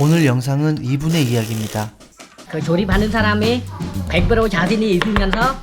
오늘 영상은 이분의 이야기입니다. 그 조립하는 사람이 100% 자신이 있으면서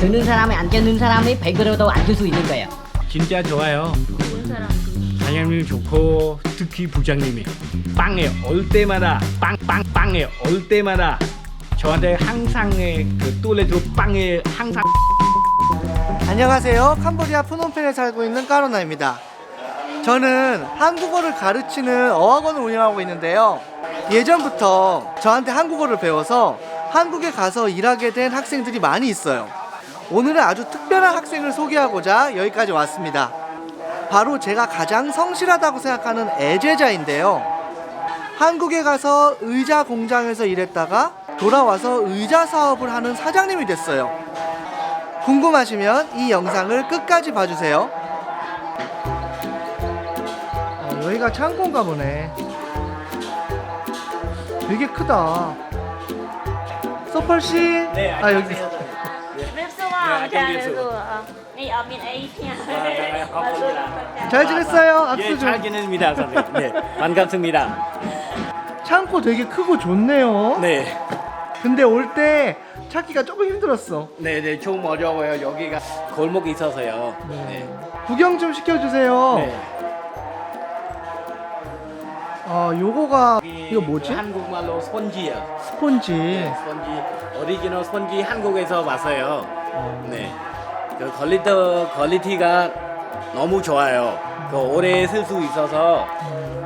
드는 사람이 앉는 사람이 100%도 앉을 수 있는 거예요. 진짜 좋아요. 사장님 좋고 특히 부장님이 빵에 올 때마다 빵빵 빵에 올 때마다 저한테 항상 그 뚜레도 빵에 항상 안녕하세요. 캄보디아 프놈펜에 살고 있는 까로나입니다. 저는 한국어를 가르치는 어학원을 운영하고 있는데요. 예전부터 저한테 한국어를 배워서 한국에 가서 일하게 된 학생들이 많이 있어요. 오늘은 아주 특별한 학생을 소개하고자 여기까지 왔습니다. 바로 제가 가장 성실하다고 생각하는 애제자인데요. 한국에 가서 의자 공장에서 일했다가 돌아와서 의자 사업을 하는 사장님이 됐어요. 궁금하시면 이 영상을 끝까지 봐주세요. 여기가 창고인가 보네. 되게 크다. 소펄 씨. 네, 아 여기. 어민 에이티야. 잘 지냈어요? 악수 예, 좀. 잘 지냅니다, 선생님. 네, 반갑습니다. 창고 되게 크고 좋네요. 네, 근데 올 때 찾기가 조금 힘들었어. 네, 네, 좀 어려워요. 여기가 골목이 있어서요. 네, 구경 좀 시켜주세요. 네. 어, 요거가 이거 뭐지? 그 한국말로 손지요. 스폰지. 네, 손지 오리지널 손지 한국에서 왔어요. 어. 네. 그 퀄리티 퀄리티가 너무 좋아요. 그 오래 쓸 수 있어서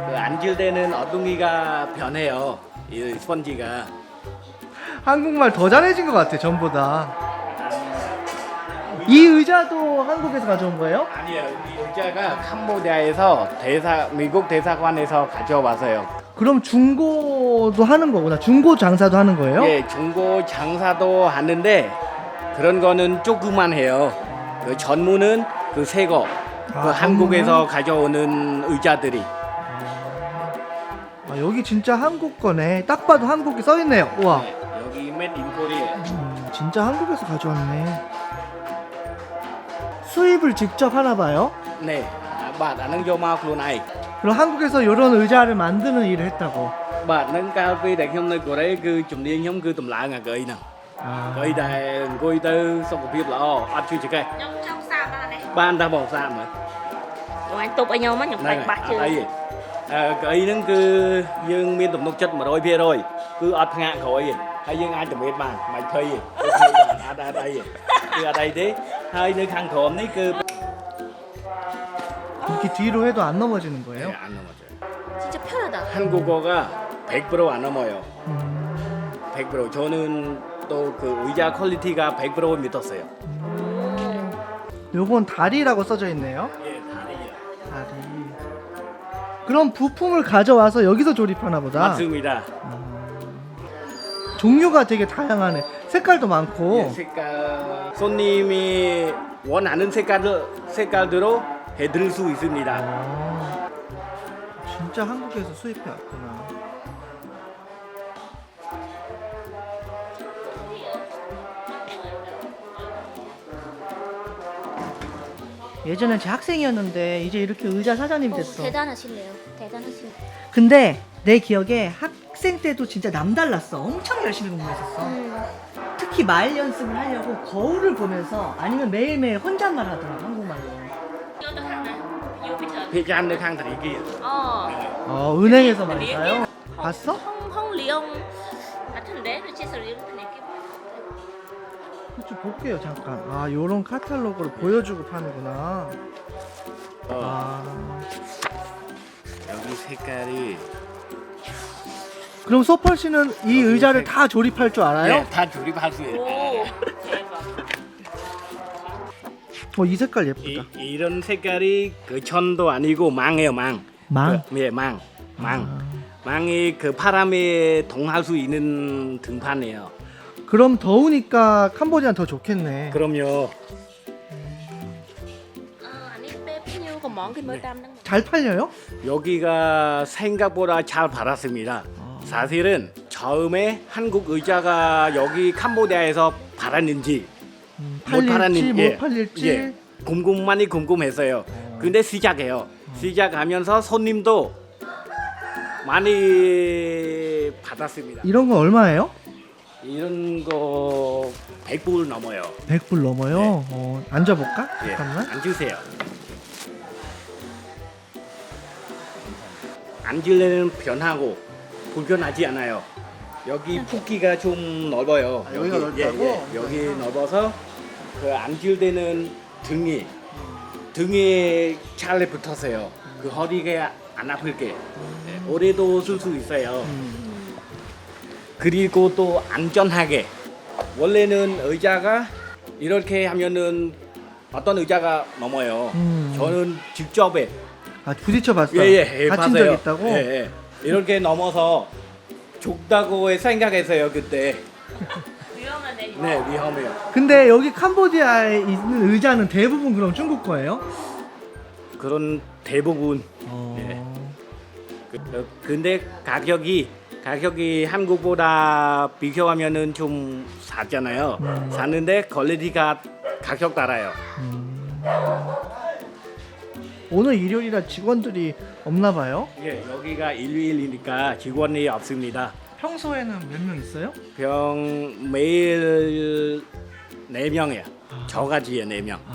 그 앉을 때는 엉덩이가 변해요. 이 스펀지가. 한국말 더 잘해진 것 같아 전보다. 이 의자도 한국에서 가져온 거예요? 아니요. 이 의자가 캄보디아에서 대사 미국 대사관에서 가져와서요. 그럼 중고도 하는 거구나. 중고 장사도 하는 거예요? 예, 중고 장사도 하는데 그런 거는 조금만 해요. 그 전문은 그 새 거. 그 아, 한국에서 가져오는 의자들이. 아, 여기 진짜 한국 거네. 딱 봐도 한국이 써 있네요. 우와. 네, 여기 메드 인 코리아. 음, 진짜 한국에서 가져왔네. 수입을 직접 하나 봐요? 네. bạn vô mau luôn này 그럼 한국에서 이런 의자를 만드는 일을 했다고. bạn nâng cao vì đẹp hôm nay của đấy cứ chùm điên nhóm cứ tùm lại ngà gợi nè 아, gợi đại ngôi tư xong một việc là ồ ăn chưa chứ cái Trong trong sao đó này. ban ta bỏ xa mà Rồi anh tục ở nhau mất nhục này này bạch ở chưa. đây à, gợi nó cứ dương miên tùm nục chất mà đôi phía rồi cứ ọt ngạ khỏi gì hay dương ai tùm biết mà mày thuê gì ở đây đây gì cứ ở đây thế đấy cứ 이렇게 뒤로 해도 안 넘어지는 거예요? 네, 안 넘어져요 진짜 편하다. 한국어가 100%안 넘어요 음, 100% 저는 또 그 의자 퀄리티가 100% 믿었어요. 요건 다리라고 써져 있네요. 예, 다리요. 다리. 그럼 부품을 가져와서 여기서 조립하나 보다. 맞습니다. 종류가 되게 다양하네. 색깔도 많고. 예, 색깔 손님이 원하는 색깔 색깔대로 해드릴 수 있습니다. 아, 진짜 한국에서 수입해 왔구나. 예전엔 제 학생이었는데 이제 이렇게 의자 사장님이 됐어. 대단하시네요. 대단하시네. 근데 내 기억에 학생 때도 진짜 남달랐어. 엄청 열심히 공부했었어. 음. 특히 말 연습을 하려고 거울을 보면서 아니면 매일매일 혼잣말 하더라 한국말로. Ờ. 어 은행에서. 봤어? 리ông. 아 근데 그치 소리 근데 이게 그쪽 볼게요 잠깐. 아 요런 카탈로그를 보여주고 파는구나. 어, 아 여기 색깔이 그럼 소펄 씨는 이 의자를 다 조립할 줄 알아요? 예, 다 조립할 수 오. 있어요. 대박. 어이 색깔 이, 예쁘다. 이 런 색깔이 그 천도 아니고 망이에요, 망. 망? 그, 예, 망. 망. 아, 망이 그 바람에 동할 수 있는 등판이에요. 그럼 더우니까 캄보디아는 더 좋겠네. 그럼요. Ờ anh ấy bếp nhiêu còn món thì mới tam đang. 잘 팔려요? 여기가 생각보다 잘 팔았습니다. 아. 사실은 처음에 한국 의자가 여기 캄보디아에서 팔았는지 음, 못 팔았는지 못 예, 팔릴지. 예, 궁금만이 궁금했어요. 근데 시작해요. 시작하면서 손님도 많이 받았습니다. 이런 건 얼마예요? 이런 거 100불 넘어요. 100불 넘어요. 네. 어, 앉아볼까? 예. 잠깐만. 앉으세요. 앉으려면 편하고 불편하지 않아요. 여기 푸기가 좀 넓어요. 아, 여기가 넓다고? 예, 예. 여기 넓어서 그 때는 등이 등에 잘 붙었어요. 그 허리가 안 아플게 예, 오래도 쓸 수 있어요. 그리고 또 안전하게 원래는 의자가 이렇게 하면은 어떤 의자가 넘어요. 음. 저는 직접에 아 부딪혀 봤어. 예 예 예, 다친 봤어요. 적 있다고? 예, 예. 이렇게 넘어서 죽다고 생각했어요 그때. 위험하네. 네 위험해요. 근데 여기 캄보디아에 있는 의자는 대부분 그럼 중국 거예요? 그런 대부분. 어... 그, 어, 근데 가격이 가격이 한국보다 비교하면은 좀 싸잖아요. 음. 샀는데 퀄리티가 가격 따라요. 오늘 일요일이라 직원들이 없나 봐요. 예, 여기가 일요일이니까 직원이 없습니다. 평소에는 몇 명 있어요? 병 매일 네 명이야. 저가지에 네 명.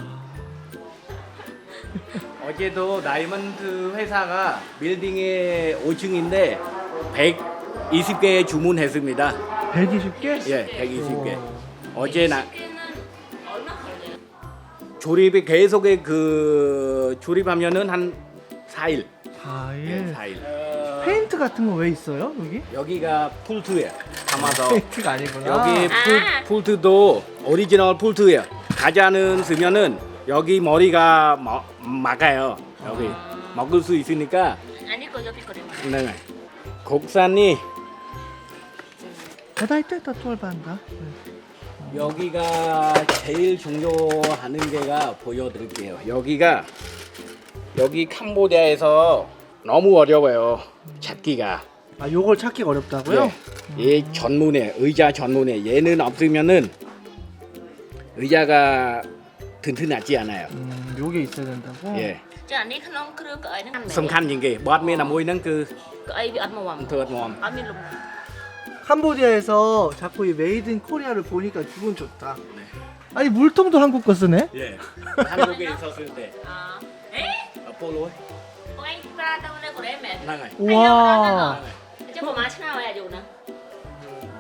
어제도 다이먼드 회사가 빌딩에 5층인데 120개 주문했습니다. 120개? 예, 120개. 어제 나? 조립이 계속에 그 조립하면은 한 4일. 4일. 예, 4일. 페인트 같은 거 왜 있어요 여기? 여기가 풀트예요. 담아서 페인트가 아니구나. 여기 아. 풀, 풀트도 오리지널 풀트예요. 가자는 쓰면은 여기 머리가 마, 막아요. 여기 먹을 수 있으니까 아니 거 옆에 거래. 네. 바다에 다 투얼반다. 여기가 제일 중요하는 게가 보여드릴게요. 여기가 여기 캄보디아에서 너무 어려워요. 찾기가. 아, 요걸 찾기 어렵다고요? 예. 예, 네. 이 전문에 의자 전문에 얘는 없으면은 의자가 튼튼하지 않아요. 음, 요게 있어야 된다고? 예. 저니 그놈 뭐 그 거는 캄보디아에서 자꾸 이 메이드 인 코리아를 보니까 기분 좋다. 아니 물통도 한국 거 쓰네? 예. 한국에 있었을 때 Ờ. Ê, 아폴로에 bọn anh ra đâu đây của em mẹ. 나가요. 와. Chứ bộ má chứ nào là dù nè.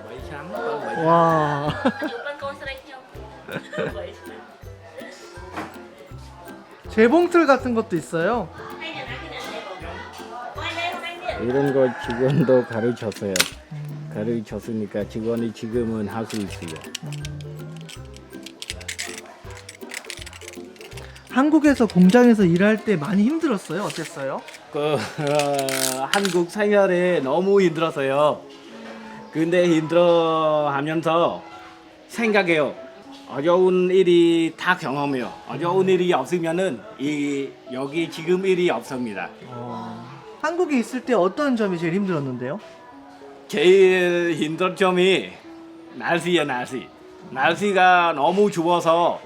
마이 샴, 마이 와. Dù bên con sẽ đánh nhau. Vậy chứ. 재봉틀 같은 것도 있어요. Đây là cái này đây bọn. Bọn anh đây không anh đi. 이런 거 직원도 가르쳤어요. 가르쳤으니까 직원이 지금은 할수 있어요. 한국에서 공장에서 일할 때 많이 힘들었어요. 어땠어요? 그 어, 한국 생활에 너무 힘들었어요. 근데 힘들어하면서 생각해요. 어려운 일이 다 경험해요. 어려운 일이 없으면은 이 여기 지금 일이 없습니다. 한국에 있을 때 어떤 점이 제일 힘들었는데요? 제일 힘든 점이 날씨야 날씨. 날씨가 너무 추워서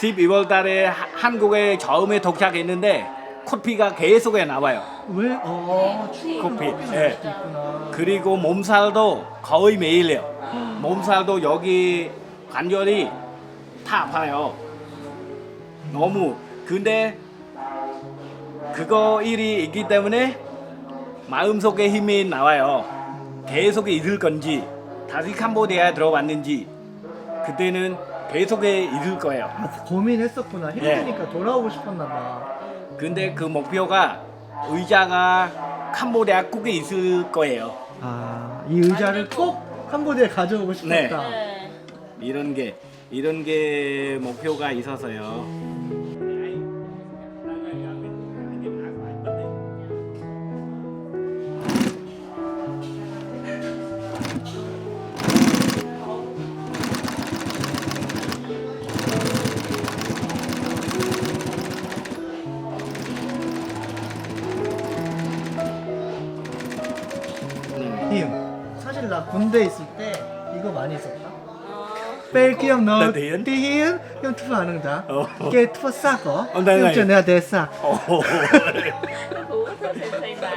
12월 달에 하- 한국에 처음에 도착했는데 코피가 계속 나와요. 왜? 어, 추운 커피, 커피 예. 있구나. 그리고 몸살도 거의 매일이에요. 몸살도 여기 관절이 다 아파요. 너무. 근데 그거 일이 있기 때문에 마음속에 힘이 나와요. 계속 있을 건지 다시 캄보디아에 들어왔는지 그때는 계속 있을 거예요. 아, 고민했었구나. 힘드니까 돌아오고 싶었나 봐. 근데 그 목표가 의자가 캄보디아 국에 있을 거예요. 아, 이 의자를 꼭 캄보디아에 가져오고 싶었다. 네. 이런 게 이런 게 목표가 있어서요. ពេលខ្ញុំនៅទីហ៊ានខ្ញុំធ្វើហ្នឹងតាគេធ្វើសាក់អូខ្ញុំជំនះតែសាក់អូអូទៅផ្សេងដែរ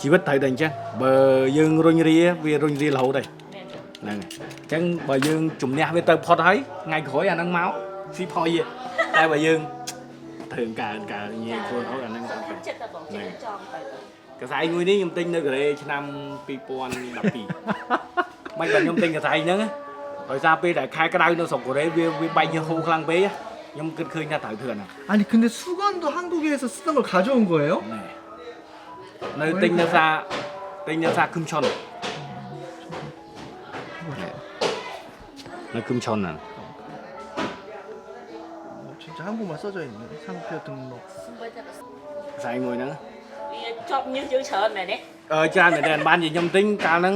ជីវិតត្រូវតែអញ្ចឹងបើយើងរុញរាវារុញរារហូតហើយហ្នឹងអញ្ចឹងបើយើងជំនះវាទៅផុតហើយថ្ងៃក្រោយអាហ្នឹងមកស៊ីផយតែបើយើងធ្វើការការញៀខ្លួនហូតអាហ្នឹងចិត្តតែបងចិត្តចង់ទៅកសែងមួយនេះខ្ញុំទិញនៅកូរ៉េឆ្នាំ2012 មិនបើខ្ញុំទិញកសែងហ្នឹងដោយសារពេលដែលខែក្តៅនៅស្រុកកូរ៉េវាវាបែកញើសហូរខ្លាំងពេកខ្ញុំគិតឃើញថាត្រូវធ្វើណា 아니 근데 수건도 한국에서 쓰던 걸 가져온 거예요? នៅទិញនៅសារទិញនៅសារคึមឆុននៅคึមឆុនហ្នឹង 어, 진짜 한국말 써져 있네 상표 등록 Bây giờ កសែងមួយហ្នឹង chọc như chữ sợ này nè អឺច្រើនមែនតើបានជាខ្ញុំទិញកាលហ្នឹង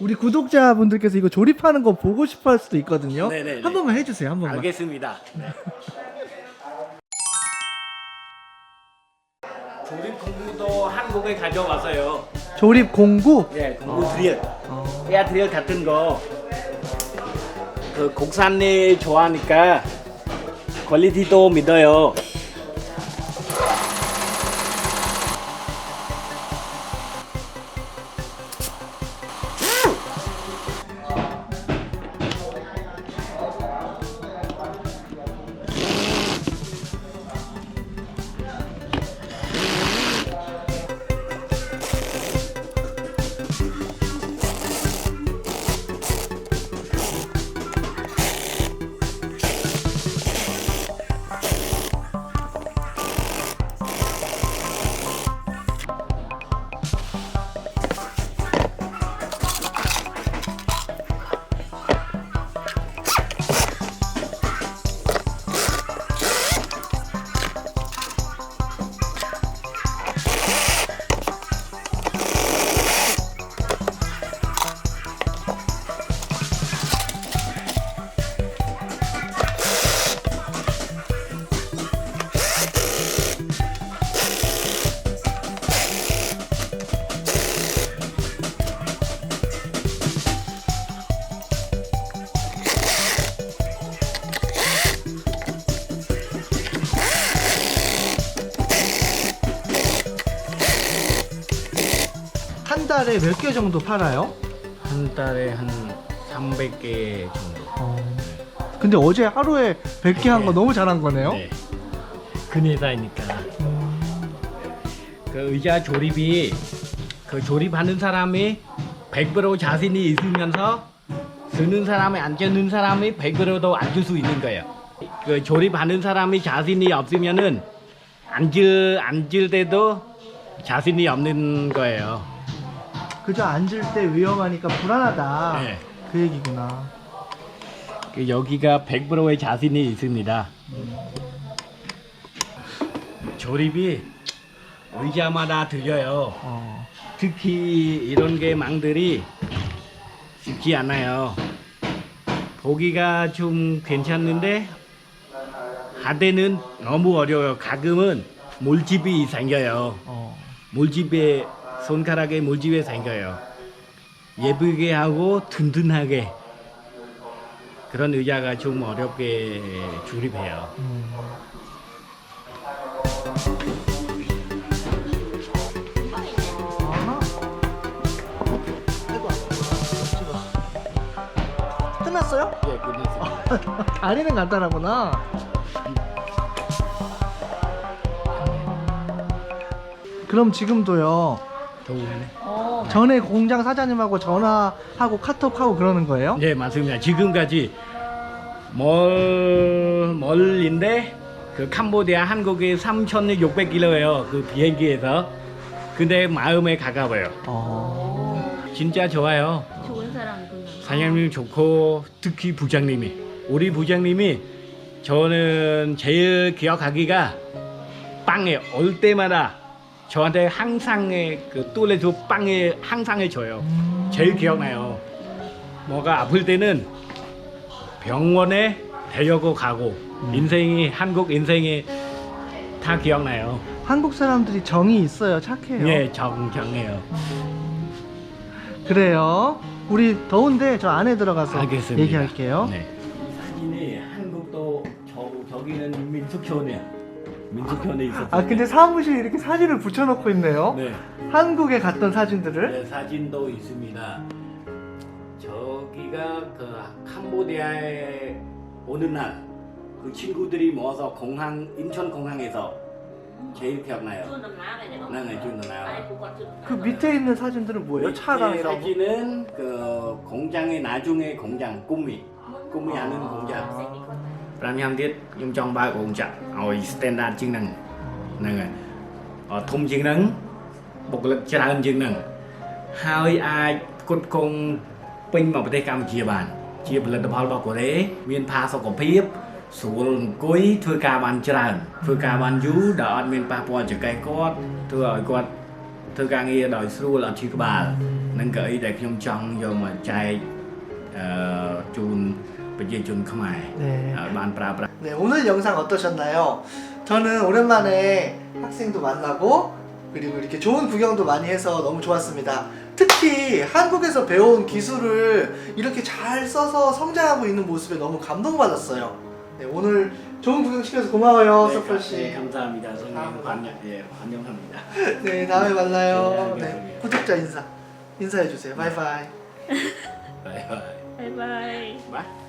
우리 구독자분들께서 이거 조립하는 거 보고 싶어 할 수도 있거든요 네네네. 한 번만 해주세요 한 번만 알겠습니다. 조립 공구도 한국에 가져왔어요. 조립 공구 예, 공구 드릴. 어. 에어 드릴 같은 거. 그 국산이 좋아하니까 퀄리티도 믿어요. 달에 몇 개 정도 팔아요? 한 달에 한 300개 정도. 어. 근데 어제 하루에 100개 한거 너무 잘한 거네요 네. 큰 회사이니까. 음. 그 의자 조립이 그 조립하는 사람이 100% 자신이 있으면서 쓰는 사람이 앉는 사람이 100%도 앉을 수 있는 거예요. 그 조립하는 사람이 자신이 없으면은 앉을 앉을 때도 자신이 없는 거예요. 그저 앉을 때 위험하니까 불안하다 네. 그 얘기구나 그 여기가 100%의 자신이 있습니다. 조립이 의자마다 들려요. 어. 특히 이런 게 망들이 쉽지 않아요. 보기가 좀 괜찮는데 하대는 너무 어려워요. 가끔은 몰집이 생겨요. 어. 몰집에 손가락에 몰집이 생겨요. 예쁘게 하고 든든하게 그런 의자가 좀 어렵게 조립해요. 음. 끝났어요? 예, 끝났어요. 다리는 간단하구나. 그럼 지금도요. 더우네. 전에 공장 사장님하고 전화하고 카톡하고 그러는 거예요? 네 맞습니다. 지금까지 멀 멀린데 그 캄보디아 한국에 3,600km예요. 그 비행기에서. 근데 마음에 가까워요. 어. 진짜 좋아요. 좋은 사람이구나 사장님 좋고 특히 부장님이 우리 부장님이 저는 제일 기억하기가 빵에 올 때마다 저한테 항상 그 뚜레도 빵에 항상 해줘요. 제일 기억나요. 뭐가 아플 때는 병원에 데려고 가고 인생이 한국 인생이 다 기억나요. 한국 사람들이 정이 있어요. 착해요. 네, 정정해요. 그래요. 우리 더운데 저 안에 들어가서 알겠습니다. 얘기할게요. 네. 사진이 한국도 저 저기는 민속촌이야. 민속촌에 있었어요. 아 근데 사무실에 이렇게 사진을 붙여놓고 있네요. 네. 한국에 갔던 사진들을. 네, 사진도 있습니다. 저기가 그 캄보디아에 오는 날 그 친구들이 모아서 공항 인천 공항에서 제일 기억나요. 나 còn chưa nằm 그 밑에 있는 사진들은 뭐예요? 차랑 이런 거. 사진은 그 공장의 나중에 공장 꿈이 꿈이 하는 공장 .5 ឆ្នាំទៀតខ្ញុំចង់បើករោងចក្រឲ្យ standard ជាងហ្នឹងហ្នឹងហើយអត់ធំជាងហ្នឹងបុគ្គលិកច្រើនជាងហ្នឹងហើយអាចផ្គត់ផ្គង់ពេញមកប្រទេសកម្ពុជាបាន ជាផលិតផលរបស់កូរ៉េមានផាសុខភាពស្រួលអង្គុយធ្វើការបានច្រើនធ្វើការបានយូរដែលអត់មានប៉ះពាល់ចង្កេះគាត់ធ្វើឲ្យគាត់ធ្វើការងារដោយស្រួលអត់ឈឺក្បាលហ្នឹងក៏អីដែលខ្ញុំចង់យកមកចែកអឺជូន ប្រជាជនខ្មែរ 네. ឲ្យបានប្រើប្រាស់ 네, 오늘 영상 어떠셨나요? 저는 오랜만에 학생도 만나고 그리고 이렇게 좋은 구경도 많이 해서 너무 좋았습니다. 특히 한국에서 배운 기술을 이렇게 잘 써서 성장하고 있는 모습에 너무 감동받았어요. 네, 오늘 좋은 구경 시켜서 고마워요, 서펄 씨. 네, 감사합니다. 선생님 환영, 예, 환영합니다. 네, 다음에 만나요. 네, 네, 알겠습니다. 구독자 인사. 인사해 주세요. 바이바이. 바이바이. bye bye 바이.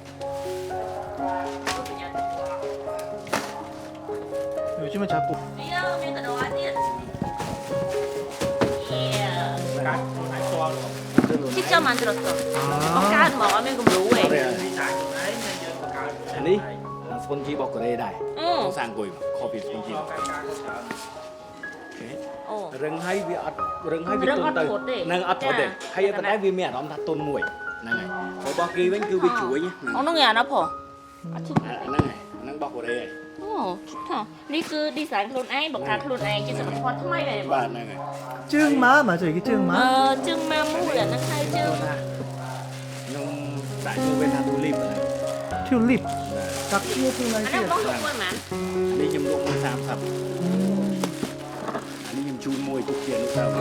요즘은 자꾸 đi đâu đi cả đồ ăn đi yeah 직접 만들었어 볶아 먹으면 그 뭐해 아니, 스펀지 먹고 래 đây. 응 sang cùi 커피 스펀지. 어. rừng hay vì ớt rừng hay vì Rừng tôn ớt từ thốt đi. Năng ớt thốt đi Dạ. hay ở đây vì mẹ đó ta tôn mùi năng này có bao kỳ bánh cứ bị chuối nhá 엉덩이 안 아파 아침 À, năng này năng bọc ở đây 어 좋다 니그 디자인 클론 아이 먹다 클론 아이 chứ sao còn thay này và năng này 증마 맞아 이게 증마. ờ trưng ma mu là nó thay trưng nhưng tại cho bên tu lim này 튤립. 딱 anh 튤립 đang bóc luôn mà đi nhầm lúc mà sam thật anh đi nhầm chun môi chút tiền lúc sau